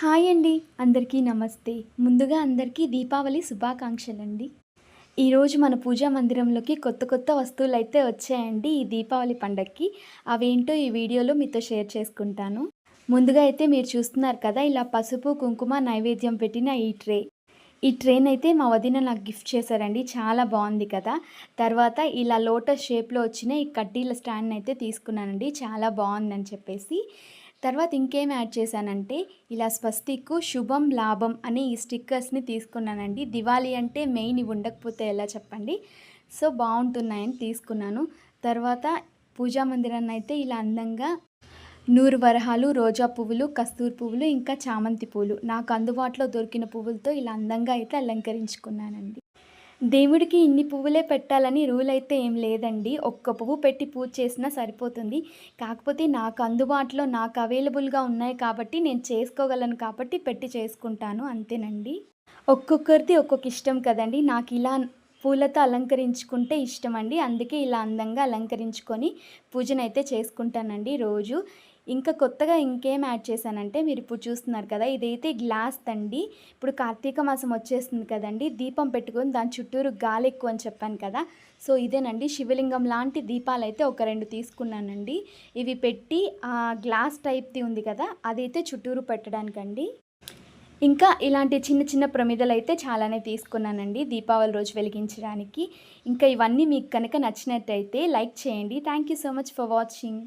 Hi అండి అందరికీ నమస్తే. ముందుగా అందరికీ దీపావళి శుభాకాంక్షలండి. ఈరోజు మన పూజా మందిరంలోకి కొత్త కొత్త వస్తువులు అయితే వచ్చాయండి ఈ దీపావళి పండగకి అవేంటో ఈ వీడియోలో మీతో షేర్ చేసుకుంటాను. ముందుగా అయితే మీరు చూస్తున్నారు కదా ఇలా పసుపు కుంకుమ నైవేద్యం పెట్టిన ఈ ట్రే. ఈ ట్రైన్ అయితే మా వదిన నాకు గిఫ్ట్ చేశారండి చాలా బాగుంది కదా. తర్వాత ఇలా లోటస్ షేప్లో వచ్చిన ఈ కడ్డీల స్టాండ్ అయితే తీసుకున్నానండి చాలా బాగుందని చెప్పేసి. తర్వాత ఇంకేం యాడ్ చేశానంటే ఇలా స్వస్తిక్ శుభం లాభం అనే ఈ స్టిక్కర్స్ని తీసుకున్నానండి. దివాళీ అంటే మెయిన్ ఇవి ఉండకపోతే ఎలా చెప్పండి? సో బాగుంటున్నాయని తీసుకున్నాను. తర్వాత పూజా మందిరాన్ని అయితే ఇలా అందంగా నూరు వరహాలు రోజా పువ్వులు కస్తూరి పువ్వులు ఇంకా చామంతి పువ్వులు నాకు అందుబాటులో దొరికిన పువ్వులతో ఇలా అందంగా అయితే అలంకరించుకున్నానండి. దేవుడికి ఇన్ని పువ్వులే పెట్టాలని రూల్ అయితే ఏం లేదండి. ఒక్క పువ్వు పెట్టి పూజ చేసినా సరిపోతుంది. కాకపోతే నాకు అందుబాటులో నాకు అవైలబుల్గా ఉన్నాయి కాబట్టి నేను చేసుకోగలను కాబట్టి పెట్టి చేసుకుంటాను. అంతేనండి. ఒక్కొక్కరిది ఒక్కొక్క ఇష్టం కదండి. నాకు ఇలా పూలతో అలంకరించుకుంటే ఇష్టం అండి అందుకే ఇలా అందంగా అలంకరించుకొని పూజనైతే చేసుకుంటానండి రోజు. ఇంకా కొత్తగా ఇంకేం యాడ్ చేశానంటే మీరు ఇప్పుడు చూస్తున్నారు కదా ఇదైతే గ్లాస్ తండి ఇప్పుడు కార్తీక మాసం వచ్చేస్తుంది కదండి దీపం పెట్టుకొని దాని చుట్టూరు గాలి ఎక్కువ అని చెప్పాను కదా. సో ఇదేనండి శివలింగం లాంటి దీపాలు అయితే ఒక రెండు తీసుకున్నానండి. ఇవి పెట్టి ఆ గ్లాస్ టైప్ది ఉంది కదా అదైతే చుట్టూరు పెట్టడానికండి. ఇంకా ఇలాంటి చిన్న చిన్న ప్రమిదలు అయితే చాలానే తీసుకున్నానండి దీపావళి రోజు వెలిగించడానికి. ఇంకా ఇవన్నీ మీకు కనుక నచ్చినట్టయితే లైక్ చేయండి. Thank you so much for watching.